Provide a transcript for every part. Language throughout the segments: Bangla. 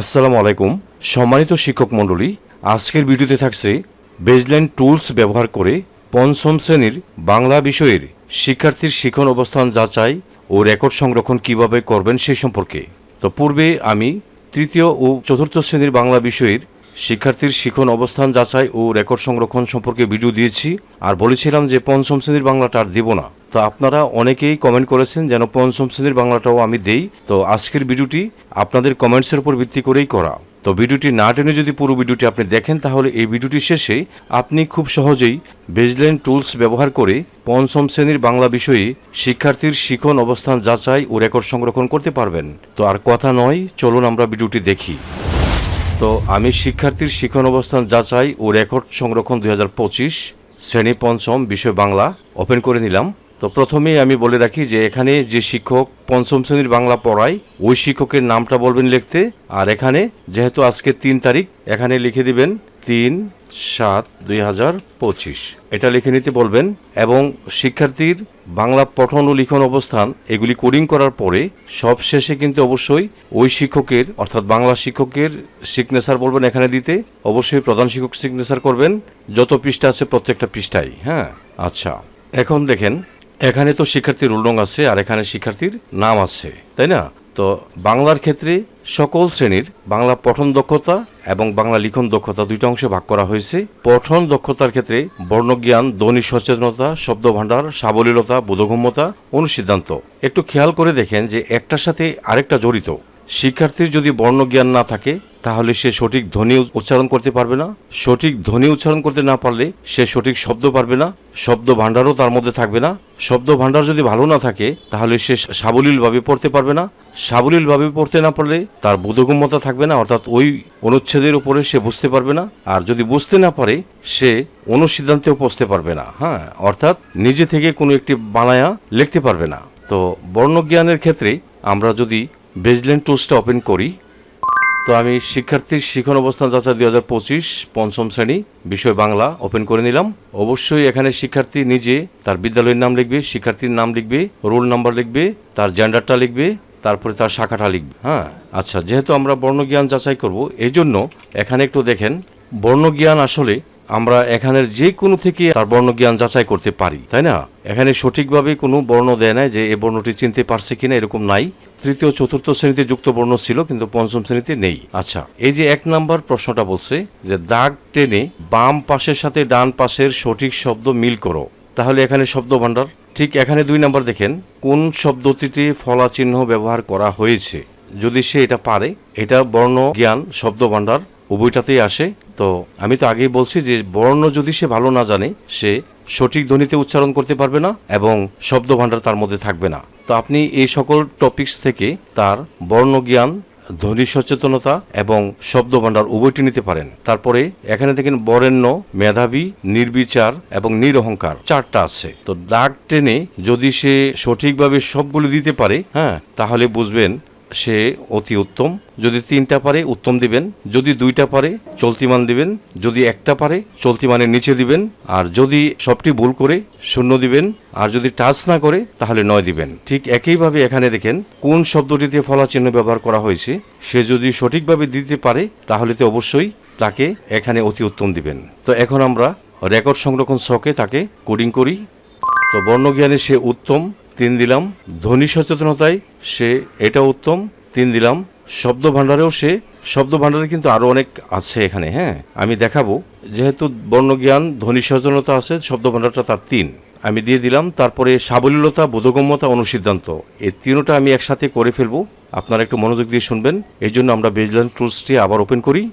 আসসালামু আলাইকুম। সম্মানিত শিক্ষক মণ্ডলী, আজকের ভিডিওতে থাকছে বেজলাইন টুলস ব্যবহার করে পঞ্চম শ্রেণির বাংলা বিষয়ের শিক্ষার্থীর শিক্ষণ অবস্থান যাচাই ও রেকর্ড সংরক্ষণ কীভাবে করবেন সে সম্পর্কে। তো পূর্বে আমি তৃতীয় ও চতুর্থ শ্রেণির বাংলা বিষয়ের শিক্ষার্থীর শিখন অবস্থান যাচাই ও রেকর্ড সংরক্ষণ সম্পর্কে ভিডিও দিয়েছি আর বলেছিলাম যে পঞ্চম শ্রেণির বাংলাটা আর দেব না। তো আপনারা অনেকেই কমেন্ট করেছেন যেন পঞ্চম শ্রেণির বাংলাটাও আমি দেই। তো আজকের ভিডিওটি আপনাদের কমেন্টসের উপর ভিত্তি করেই করা। তো ভিডিওটি না টেনে যদি পুরো ভিডিওটি আপনি দেখেন, তাহলে এই ভিডিওটি শেষে আপনি খুব সহজেই বেজলাইন টুলস ব্যবহার করে পঞ্চম শ্রেণির বাংলা বিষয়ে শিক্ষার্থীর শিখন অবস্থান যাচাই ও রেকর্ড সংরক্ষণ করতে পারবেন। তো আর কথা নয়, চলুন আমরা ভিডিওটি দেখি। তো আমি শিক্ষার্থীর শিক্ষণ অবস্থান যাচাই ও রেকর্ড সংরক্ষণ দুই হাজার পঁচিশ, শ্রেণি পঞ্চম, বিষয় বাংলা ওপেন করে নিলাম। তো প্রথমেই আমি বলে রাখি যে এখানে যে শিক্ষক পঞ্চম শ্রেণির বাংলা পড়ায়, ওই শিক্ষকের নামটা বলবেন লিখতে, আর এখানে যেহেতু আজকে তিন তারিখ, এখানে লিখে দিবেন তিন সাত দুই হাজার পঁচিশ। এটা লিখে নিতে বলবেন, এবং শিক্ষার্থীর বাংলা পঠন ও লিখন অবস্থান, এগুলি কোডিং করার পরে সব শেষে কিন্তু অবশ্যই ওই শিক্ষকের, অর্থাৎ বাংলা শিক্ষকের সিগনেচার বলবেন এখানে দিতে। অবশ্যই প্রধান শিক্ষক সিগনেচার করবেন, যত পৃষ্ঠা আছে প্রত্যেকটা পৃষ্ঠায় হ্যাঁ? আচ্ছা এখন দেখেন, এখানে তো শিক্ষার্থীর রোল আছে, আর এখানে শিক্ষার্থীর নাম আছে, তাই না? তো বাংলার ক্ষেত্রে সকল শ্রেণির বাংলা পঠন দক্ষতা এবং বাংলা লিখন দক্ষতা দুইটা অংশে ভাগ করা হয়েছে। পঠন দক্ষতার ক্ষেত্রে বর্ণজ্ঞান, ধ্বনি সচেতনতা শব্দ ভাণ্ডার সাবলীলতা, বোধগম্যতা অনুসিদ্ধান্ত। একটু খেয়াল করে দেখেন যে একটার সাথে আরেকটা জড়িত। শিক্ষার্থীর যদি বর্ণজ্ঞান না থাকে তাহলে সে সঠিক ধ্বনি উচ্চারণ করতে পারবে না। সঠিক ধ্বনি উচ্চারণ করতে না পারলে সে সঠিক শব্দ পারবে না। শব্দ ভাণ্ডারও তার মধ্যে থাকবে না। শব্দ ভাণ্ডার যদি ভালো না থাকে, তাহলে সে সাবলীলভাবে পড়তে পারবে না। সাবলীলভাবে পড়তে না পারলে তার বোধগম্যতা থাকবে না, অর্থাৎ ওই অনুচ্ছেদের উপরে সে বুঝতে পারবে না। আর যদি বুঝতে না পারে, সে অনুসিদ্ধান্তেও পৌঁছতে পারবে না। হ্যাঁ অর্থাৎ নিজে থেকে কোনো একটি বানায়া লিখতে পারবে না। তো বর্ণজ্ঞানের ক্ষেত্রে আমরা যদি বেজলেন টুলসটা ওপেন করি তো আমি শিক্ষার্থীর শিখন অবস্থান যাচাই দুই হাজার পঁচিশ পঞ্চম শ্রেণি, বিষয় বাংলা ওপেন করে নিলাম। অবশ্যই এখানে শিক্ষার্থী নিজে তার বিদ্যালয়ের নাম লিখবে, শিক্ষার্থীর নাম লিখবে, রোল নাম্বার লিখবে, তার জেন্ডারটা লিখবে, তারপরে তার শাখাটা লিখবে। হ্যাঁ আচ্ছা যেহেতু আমরা বর্ণজ্ঞান যাচাই করব এই জন্য এখানে একটু দেখেন, বর্ণজ্ঞান আসলে আমরা এখানের যে কোনো থেকে তার বর্ণজ্ঞান যাচাই করতে পারি, তাই না? এখানে সঠিকভাবে কোনো বর্ণ দেয় না যে এ বর্ণটি চিনতে পারছে কিনা, এরকম নাই। তৃতীয়, চতুর্থ শ্রেণীতে যুক্ত বর্ণ ছিল, কিন্তু পঞ্চম শ্রেণীতে নেই। আচ্ছা এই যে এক নাম্বার প্রশ্নটা বলছে যে দাগ টেনে বাম পাশের সাথে ডান পাশের সঠিক শব্দ মিল করো। তাহলে এখানে শব্দ ভাণ্ডার ঠিক এখানে দুই নাম্বার দেখেন, কোন শব্দটিতে ফলা চিহ্ন ব্যবহার করা হয়েছে? যদি সে এটা পারে, এটা বর্ণ জ্ঞান শব্দ ভাণ্ডার উভয়টাতেই আসে। তো আমি তো আগেই বলছি যে বর্ণ যদি সে ভালো না জানে, সে সঠিক ধ্বনিতে উচ্চারণ করতে পারবে না এবং শব্দ ভাণ্ডার তার মধ্যে থাকবে না। তো আপনি এই সকল টপিকস থেকে তার বর্ণ জ্ঞান ধ্বনি সচেতনতা এবং শব্দ ভাণ্ডার উভয়টি নিতে পারেন। তারপরে এখানে দেখেন বরেণ্য, মেধাবী, নির্বিচার এবং নিরহংকার চারটা আছে। তো দাগ টেনে যদি সে সঠিকভাবে সবগুলো দিতে পারে হ্যাঁ তাহলে বুঝবেন সে অতি উত্তম। যদি তিনটা পারে, উত্তম দিবেন। যদি দুইটা পারে চলতি মান দিবেন। যদি একটা পারে চলতি মানের নিচে দিবেন। আর যদি সবটি ভুল করে, শূন্য দিবেন। আর যদি টাচ না করে, তাহলে নয় দিবেন। ঠিক একইভাবে এখানে দেখেন, কোন শব্দটিতে ফলা চিহ্ন ব্যবহার করা হয়েছে, সে যদি সঠিকভাবে দিতে পারে, তাহলে তো অবশ্যই তাকে এখানে অতি উত্তম দিবেন। তো এখন আমরা রেকর্ড সংরক্ষণ ছকে তাকে কোডিং করি। তো বর্ণজ্ঞানে সে উত্তম তিন দিলাম। ধ্বনি সচেতনতায় সে এটা উত্তম। তিন দিলাম। শব্দ ভাণ্ডারেও সে। শব্দ ভাণ্ডারে কিন্তু আরও অনেক আছে এখানে হ্যাঁ? আমি দেখাবো। যেহেতু বর্ণজ্ঞান, ধ্বনি সচেতনতা আছে, শব্দ ভাণ্ডারটা তার তিন। আমি দিয়ে দিলাম, তারপরে সাবলীলতা, বোধগম্যতা, অনুসিদ্ধান্ত। এই তিনোটা আমি একসাথে করে ফেলব। আপনারা একটু মনোযোগ দিয়ে শুনবেন। এই জন্য আমরা বেজলান টুলসটি আবার ওপেন করি।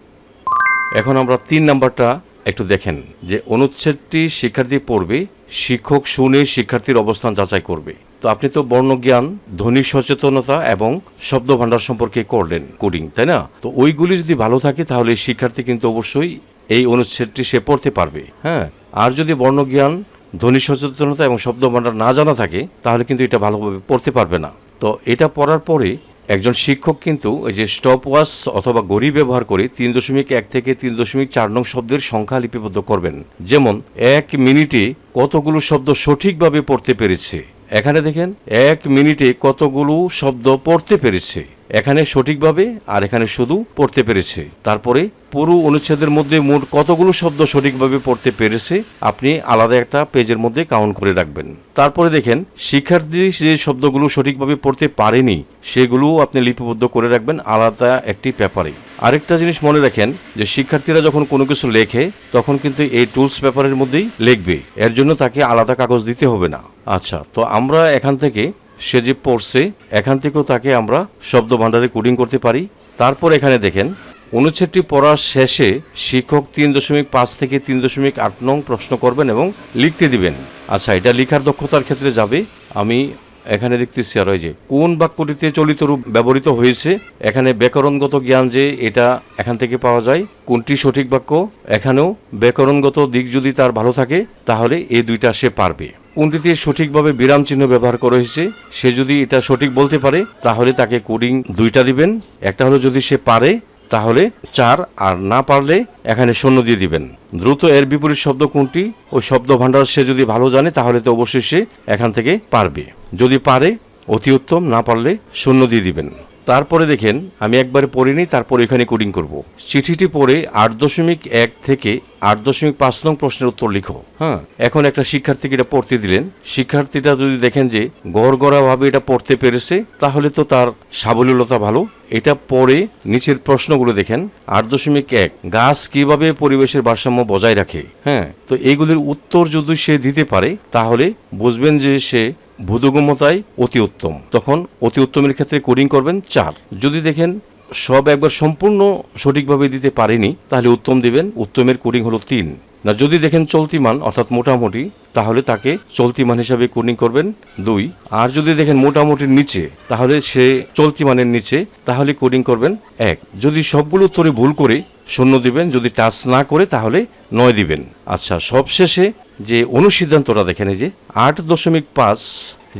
এখন আমরা তিন নাম্বারটা একটু দেখেন। যে অনুচ্ছেদটি শিক্ষার্থী পড়বে, শিক্ষক শুনে শিক্ষার্থীর অবস্থান যাচাই করবে। তো আপনি তো বর্ণজ্ঞান, ধ্বনি সচেতনতা এবং শব্দ ভাণ্ডার সম্পর্কে করলেন কোডিং তাই না? তো ওইগুলি যদি ভালো থাকে তাহলে শিক্ষার্থী কিন্তু অবশ্যই এই অনুচ্ছেদটি সে পড়তে পারবে হ্যাঁ? আর যদি বর্ণজ্ঞান, ধ্বনি সচেতনতা এবং শব্দ ভাণ্ডার না জানা থাকে, তাহলে কিন্তু এটা ভালোভাবে পড়তে পারবে না। তো এটা পড়ার পরে একজন শিক্ষক কিন্তু এই যে স্টপ ওয়াচ অথবা গড়ি ব্যবহার করে তিন দশমিক এক থেকে তিন দশমিক চার নং শব্দের সংখ্যা লিপিবদ্ধ করবেন। যেমন, এক মিনিটে কতগুলো শব্দ সঠিকভাবে পড়তে পেরেছে? এখানে দেখেন, এক মিনিটে কতগুলো শব্দ পড়তে পেরেছে। এখানে সঠিকভাবে আর এখানে শুধু পড়তে পেরেছে। তারপরে পুরো অনুচ্ছেদের মধ্যে মোট কতগুলো শব্দ সঠিকভাবে পড়তে পেরেছে, আপনি আলাদা একটা পেজের মধ্যে কাউন্ট করে রাখবেন। তারপরে দেখেন শিক্ষার্থী যে শব্দগুলো সঠিকভাবে পড়তে পারেনি সেগুলোও আপনি লিপিবদ্ধ করে রাখবেন আলাদা একটি পেপারে। আরেকটা জিনিস মনে রাখেন যে শিক্ষার্থীরা যখন কোনো কিছু লেখে, তখন কিন্তু এই টুলস পেপারের মধ্যেই লিখবে। এর জন্য তাকে আলাদা কাগজ দিতে হবে না। আচ্ছা তো আমরা এখান থেকে সে যে পড়ছে, এখান থেকেও তাকে আমরা শব্দ ভাণ্ডারে কোডিং করতে পারি। তারপর এখানে দেখেন, অনুচ্ছেদটি পড়ার শেষে শিক্ষক তিন দশমিক পাঁচ থেকে তিন দশমিক আট নং প্রশ্ন করবেন এবং লিখতে দিবেন। আচ্ছা এটা লেখার দক্ষতার ক্ষেত্রে যাবে। আমি এখানে দেখতেছি আর ওই যে, কোন বাক্যটিতে চলিত রূপ ব্যবহৃত হয়েছে? এখানে ব্যাকরণগত জ্ঞান যে, এটা এখান থেকে পাওয়া যায়। কোনটি সঠিক বাক্য? এখানেও ব্যাকরণগত দিক যদি তার ভালো থাকে, তাহলে এই দুইটা সে পারবে। কোনটিতে সঠিকভাবে বিরাম চিহ্ন ব্যবহার করা হয়েছে? সে যদি এটা সঠিক বলতে পারে, তাহলে তাকে কোডিং দুইটা দিবেন। একটা হলো যদি সে পারে তাহলে চার আর না পারলে এখানে শূন্য দিয়ে দিবেন। দ্রুত এর বিপরীত শব্দ কোনটি ও শব্দ ভাণ্ডার সে যদি ভালো জানে তাহলে তো অবশ্যই সে এখান থেকে পারবে। যদি পারে, অতি উত্তম, না পারলে শূন্য দিয়ে দিবেন। তারপরে দেখেন, আমি একবারে পড়িনি তারপর এখানে কোডিং করব। চিঠিটি পড়ে আট দশমিক এক থেকে আট দশমিক পাঁচ নং প্রশ্নের উত্তর লিখো। হ্যাঁ এখন একটা শিক্ষার্থীকে এটা পড়তে দিলেন। শিক্ষার্থীটা যদি দেখেন যে গড় গড়াভাবে এটা পড়তে পেরেছে, তাহলে তো তার সাবলীলতা ভালো। এটা পড়ে নিচের প্রশ্নগুলো দেখেন, আট দশমিক এক, গাছ কীভাবে পরিবেশের ভারসাম্য বজায় রাখে? হ্যাঁ তো এইগুলির উত্তর যদি সে দিতে পারে, তাহলে বুঝবেন যে সে বোধগম্যতায় অতি উত্তম। তখন অতি উত্তমের ক্ষেত্রে কোডিং করবেন চার। যদি দেখেন সব একবার সম্পূর্ণ সঠিকভাবে দিতে পারেনি, তাহলে উত্তম দিবেন, উত্তমের কোডিং হলো তিন। না, যদি দেখেন চলতি মান, অর্থাৎ মোটামুটি, তাহলে তাকে চলতি মান হিসাবে কোডিং করবেন দুই। আর যদি দেখেন মোটামুটির নিচে, তাহলে সে চলতি মানের নিচে, তাহলে কোডিং করবেন এক। যদি সবগুলো উত্তরে ভুল করে শূন্য দিবেন, যদি টাচ না করে তাহলে নয় দিবেন। আচ্ছা সবশেষে যে অনুসিদ্ধান্তটা দেখেন যে আট দশমিক পাঁচ,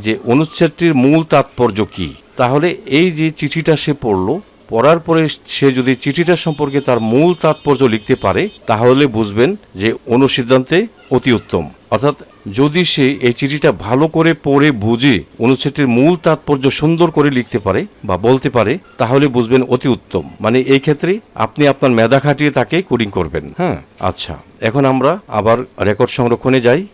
যে অনুচ্ছেদটির মূল তাৎপর্য কি? তাহলে এই যে চিঠিটা সে পড়ল, পড়ার পরে সে যদি চিঠিটা সম্পর্কে তার মূল তাৎপর্য লিখতে পারে, তাহলে বুঝবেন যে অনুসিদ্ধান্তে অতি উত্তম। অর্থাৎ যদি সে এই চিঠিটা ভালো করে পড়ে, বুঝে অনুচ্ছেদটির মূল তাৎপর্য সুন্দর করে লিখতে পারে বা বলতে পারে, তাহলে বুঝবেন অতি উত্তম। মানে এই ক্ষেত্রে আপনি আপনার মেধা খাটিয়ে তাকে কোডিং করবেন। হ্যাঁ আচ্ছা। এখন আমরা আবার রেকর্ড সংরক্ষণে যাই।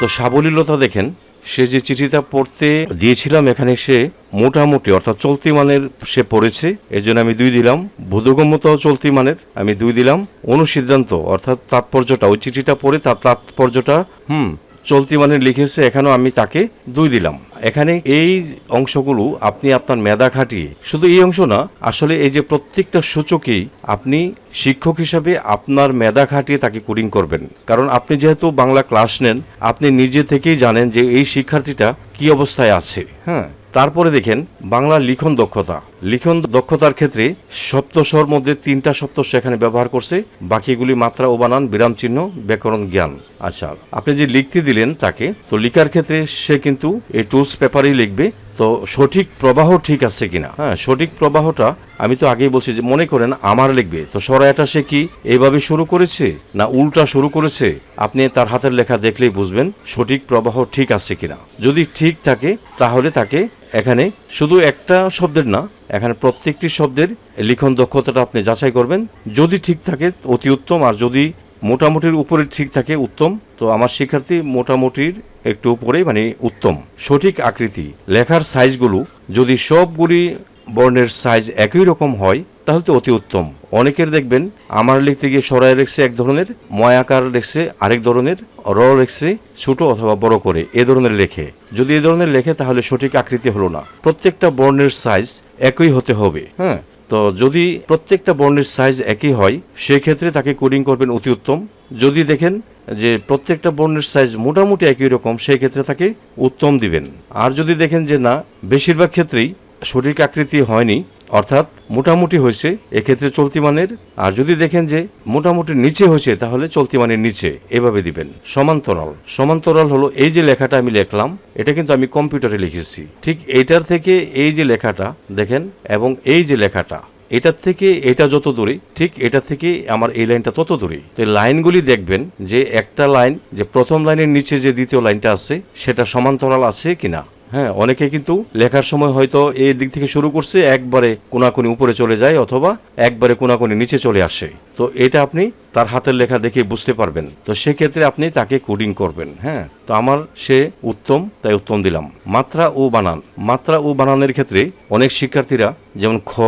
তো সাবলীলতা দেখেন সে যে চিঠিটা পড়তে দিয়েছিলাম, এখানে সে মোটামুটি, অর্থাৎ চলতি মানের সে পড়েছে। এর জন্য আমি দুই দিলাম। বোধগম্যতাও চলতি মানের, আমি দুই দিলাম। অনুসিদ্ধান্ত, অর্থাৎ তাৎপর্যটা, ওই চিঠিটা পড়ে তার তাৎপর্যটা, হুম চলতি মানে লিখেছে, এখানেও আমি তাকে দুই দিলাম। এখানে এই অংশগুলো আপনি আপনার মেধা খাটিয়ে, শুধু এই অংশ না, আসলে এই যে প্রত্যেকটা সূচকেই আপনি শিক্ষক হিসাবে আপনার মেধা খাটিয়ে তাকে কোডিং করবেন। কারণ আপনি যেহেতু বাংলা ক্লাস নেন, আপনি নিজে থেকেই জানেন যে এই শিক্ষার্থীটা কি অবস্থায় আছে হ্যাঁ? তারপরে দেখেন বাংলা লিখন দক্ষতা। লিখন দক্ষতার ক্ষেত্রে সপ্তস্বর মধ্যে তিনটা সপ্ত সেখানে ব্যবহার করছে। বাকিগুলি মাত্রা ও বানান, বিরাম চিহ্ন, ব্যাকরণ জ্ঞান। আচ্ছা আপনি যে লিখতে দিলেন তাকে, তো লিখার ক্ষেত্রে সে কিন্তু এই টুলস পেপারেই লিখবে। তো সঠিক প্রবাহ ঠিক আছে কিনা? হ্যাঁ সঠিক প্রবাহটা আমি তো আগেই বলছি যে মনে করেন আমার লিখবে। তো সরায়াটা সে কি এইভাবে শুরু করেছে না উল্টা শুরু করেছে? আপনি তার হাতের লেখা দেখলেই বুঝবেন সঠিক প্রবাহ ঠিক আছে কিনা। যদি ঠিক থাকে, তাহলে তাকে এখানে শুধু একটা শব্দের না, এখানে প্রত্যেকটি শব্দের লিখন দক্ষতাটা আপনি যাচাই করবেন। যদি ঠিক থাকে, অতি উত্তম, আর যদি মোটামুটির উপরে ঠিক থাকে, উত্তম। তো আমার শিক্ষার্থী মোটামুটির একটু উপরে মানে উত্তম। সঠিক আকৃতি, লেখার সাইজগুলো যদি সবগুলি বর্ণের সাইজ একই রকম হয়, তাহলে তো অতি উত্তম। অনেকের দেখবেন, আমার লিখতে গিয়ে সরাই রেখছে এক ধরনের ময়াকার লেখছে আরেক ধরনের, র লেখছে ছোট অথবা বড় করে, এ ধরনের লেখে। যদি এ ধরনের লেখে, তাহলে সঠিক আকৃতি হলো না। প্রত্যেকটা বর্ণের সাইজ একই হতে হবে হ্যাঁ? তো যদি প্রত্যেকটা বর্ণের সাইজ একই হয়, সেক্ষেত্রে তাকে কোডিং করবেন অতি উত্তম। যদি দেখেন যে প্রত্যেকটা বর্ণের সাইজ মোটামুটি একই রকম, সেই ক্ষেত্রে তাকে উত্তম দিবেন। আর যদি দেখেন যে না, বেশিরভাগ ক্ষেত্রেই সঠিক আকৃতি হয়নি, অর্থাৎ মোটামুটি হয়েছে, এক্ষেত্রে চলতি মানের। আর যদি দেখেন যে মোটামুটি নিচে হয়েছে, তাহলে চলতি মানের নিচে, এভাবে দিবেন। সমান্তরাল। সমান্তরাল হলো এই যে লেখাটা আমি লিখলাম, এটা কিন্তু আমি কম্পিউটারে লিখেছি। ঠিক এইটার থেকে এই যে লেখাটা, দেখেন, এবং এই যে লেখাটা এটার থেকে এটা যত দূরে, ঠিক এটা থেকে আমার এই লাইনটা তত দূরে। তো এই লাইনগুলি দেখবেন যে একটা লাইন, যে প্রথম লাইনের নিচে যে দ্বিতীয় লাইনটা আছে, সেটা সমান্তরাল আছে কিনা। হ্যাঁ অনেকে কিন্তু লেখার সময় হয়তো এই দিক থেকে শুরু করছে, একবারে কোনাকুনি উপরে চলে যায় অথবা একবারে কোনাকুনি নিচে চলে আসে। তো এটা আপনি তার হাতের লেখা দেখে বুঝতে পারবেন। তো সেক্ষেত্রে আপনি তাকে কোডিং করবেন হ্যাঁ। তো আমার সে উত্তম, তাই উত্তম দিলাম। মাত্রা ও বানান। মাত্রা ও বানানের ক্ষেত্রে অনেক শিক্ষার্থীরা যেমন খ,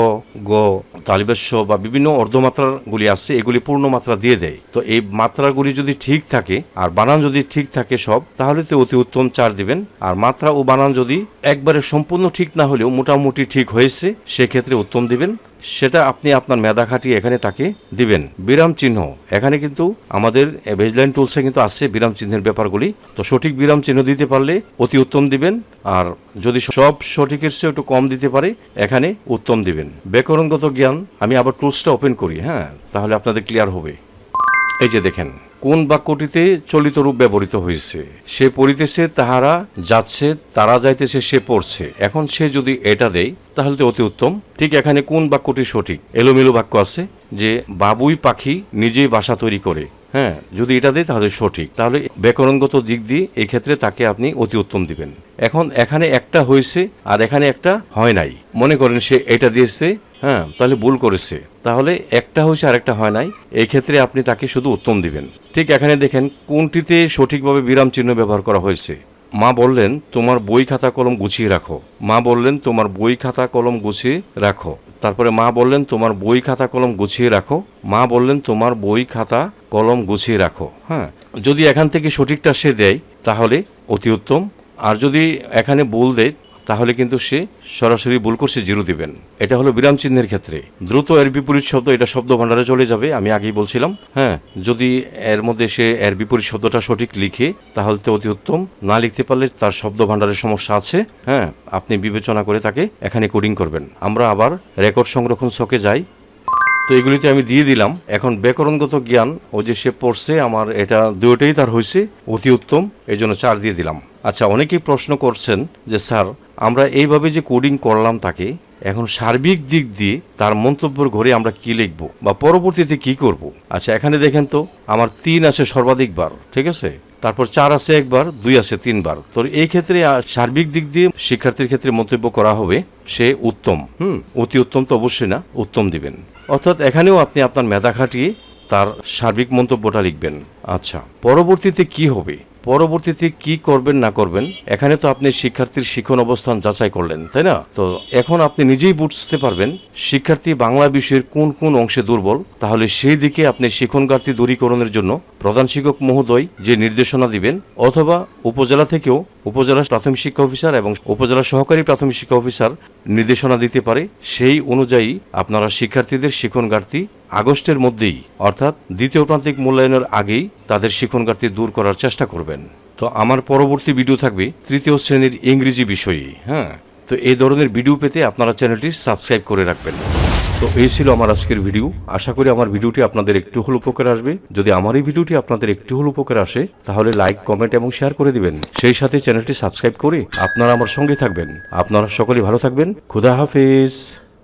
গ তালিবেশ্য বা বিভিন্ন অর্ধমাত্রাগুলি আছে, এগুলি পূর্ণ মাত্রা দিয়ে দেয়। তো এই মাত্রাগুলি যদি ঠিক থাকে, আর বানান যদি ঠিক থাকে সব, তাহলে তো অতি উত্তম চার দিবেন। আর মাত্রা ও বানান যদি একবারে সম্পূর্ণ ঠিক না হলেও মোটামুটি ঠিক হয়েছে, সেক্ষেত্রে উত্তম দিবেন। সেটা আপনি আপনার মেধা খাটিয়ে এখানে তাকে দিবেন। বিরাম চিহ্ন। এখানে কিন্তু আমাদের ভেজলাইন টুলসে কিন্তু আছে বিরাম চিহ্নের ব্যাপারগুলি। তো সঠিক বিরাম চিহ্ন দিতে পারলে অতি উত্তম দিবেন, আর যদি সব সঠিকের চেয়ে একটু কম দিতে পারে, এখানে উত্তম দিবেন। ব্যাকরণগত জ্ঞান, আমি আবার টুলসটা ওপেন করি হ্যাঁ? তাহলে আপনাদের ক্লিয়ার হবে। এই যে দেখেন কোন বাক্যটিতে চলিত রূপ ব্যবহৃত হয়েছে? সে পড়িতেছে, তাহারা যাচ্ছে, তারা যাইতেছে, সে পড়ছে। এখন সে যদি এটা দেয়, তাহলে তো অতি উত্তম। ঠিক এখানে কোন বাক্যটি সঠিক? এলোমেলো বাক্য আছে যে, বাবুই পাখি নিজেই বাসা তৈরি করে। হ্যাঁ যদি এটা দেয়, তাহলে সঠিক। তাহলে ব্যাকরণগত দিক দিয়ে এই ক্ষেত্রে তাকে আপনি অতি উত্তম দিবেন। এখন এখানে একটা হয়েছে আর এখানে একটা হয় নাই। মনে করেন সে এটা দিয়েছে হ্যাঁ তাহলে ভুল করেছে। তাহলে একটা হয়েছে আর একটা হয় নাই। এই ক্ষেত্রে আপনি তাকে শুধু উত্তম দিবেন। ঠিক এখানে দেখেন, কোনটিতে সঠিকভাবে বিরাম চিহ্ন ব্যবহার করা হয়েছে? মা বললেন, তোমার বই খাতা কলম গুছিয়ে রাখো। মা বললেন, তোমার বই খাতা কলম গুছিয়ে রাখো। তারপরে মা বললেন, তোমার বই খাতা কলম গুছিয়ে রাখো। মা বললেন, তোমার বই খাতা কলম গুছিয়ে রাখো। হ্যাঁ যদি এখান থেকে সঠিকটা সে দেয়, তাহলে অতি উত্তম। আর যদি এখানে ভুল দেয় তাহলে কিন্তু সে সরাসরি ভুল করছে জিরো দিবেন। এটা হলো বিরাম চিহ্নের ক্ষেত্রে। দ্রুত এর বিপরীত শব্দ, এটা শব্দ ভাণ্ডারে চলে যাবে, আমি আগেই বলছিলাম হ্যাঁ? যদি এর মধ্যে সে এর বিপরীত শব্দটা সঠিক লিখে, তাহলে তো অতি উত্তম। না লিখতে পারলে তার শব্দ ভাণ্ডারের সমস্যা আছে হ্যাঁ? আপনি বিবেচনা করে তাকে এখানে কোডিং করবেন। আমরা আবার রেকর্ড সংরক্ষণ ছকে যাই। তো এগুলিতে আমি দিয়ে দিলাম। এখন ব্যাকরণগত জ্ঞান, ও যে সে পড়ছে, আমার এটা দুটোই তার হয়েছে অতি উত্তম এই জন্য চার দিয়ে দিলাম। আচ্ছা অনেকেই প্রশ্ন করছেন যে, স্যার, আমরা এইভাবে যে কোডিং করলাম তাকে, এখন সার্বিক দিক দিয়ে তার মন্তব্যের ঘরে আমরা কি লিখব বা পরবর্তীতে কি করব? আচ্ছা এখানে দেখেন তো, আমার তিন আছে সর্বাধিকবার ঠিক আছে? তারপর চার আছে একবার, দুই আছে তিনবার। তো এই ক্ষেত্রে সার্বিক দিক দিয়ে শিক্ষার্থীর ক্ষেত্রে মন্তব্য করা হবে, সে উত্তম। হুম, অতি উত্তম তো অবশ্যই না, উত্তম দিবেন। অর্থাৎ এখানেও আপনি আপনার মেধা খাটিয়ে তার সার্বিক মন্তব্যটা লিখবেন। আচ্ছা পরবর্তীতে কি হবে? পরবর্তীতে কি করবেন, না করবেন? এখানে তো আপনি শিক্ষার্থীর শিক্ষণ অবস্থান যাচাই করলেন, তাই না? তো এখন আপনি নিজেই বুঝতে পারবেন, শিক্ষার্থী বাংলা বিষয়ের কোন কোন অংশে দুর্বল। তাহলে সেই দিকে আপনি শিক্ষণ ঘাটতি দূরীকরণের জন্য প্রধান শিক্ষক মহোদয় যে নির্দেশনা দিবেন, অথবা উপজেলা থেকেও উপজেলা প্রাথমিক শিক্ষা অফিসার এবং উপজেলা সহকারী প্রাথমিক শিক্ষা অফিসার নির্দেশনা দিতে পারে। সেই অনুযায়ী আপনারা শিক্ষার্থীদের শিক্ষণ ঘাটতি আগস্টের মধ্যেই, অর্থাৎ দ্বিতীয় প্রান্তিক মূল্যায়নের আগেই তাদের শিক্ষণ ঘাটতি দূর করার চেষ্টা করবেন। তো আমার পরবর্তী ভিডিও থাকবে তৃতীয় শ্রেণির ইংরেজি বিষয়ে হ্যাঁ? তো এই ধরনের ভিডিও পেতে আপনারা চ্যানেলটি সাবস্ক্রাইব করে রাখবেন। তো এই ছিল আমার আজকের ভিডিও আশা করি আমার ভিডিওটি আপনাদের একটু হল উপকার আসবে। যদি আমার এই ভিডিওটি আপনাদের একটু হল উপকার আসে, তাহলে লাইক কমেন্ট এবং শেয়ার করে দিবেন। সেই সাথে চ্যানেলটি সাবস্ক্রাইব করে আপনারা আমার সঙ্গে থাকবেন। আপনারা সকলে ভালো থাকবেন। খুদা হাফেজ।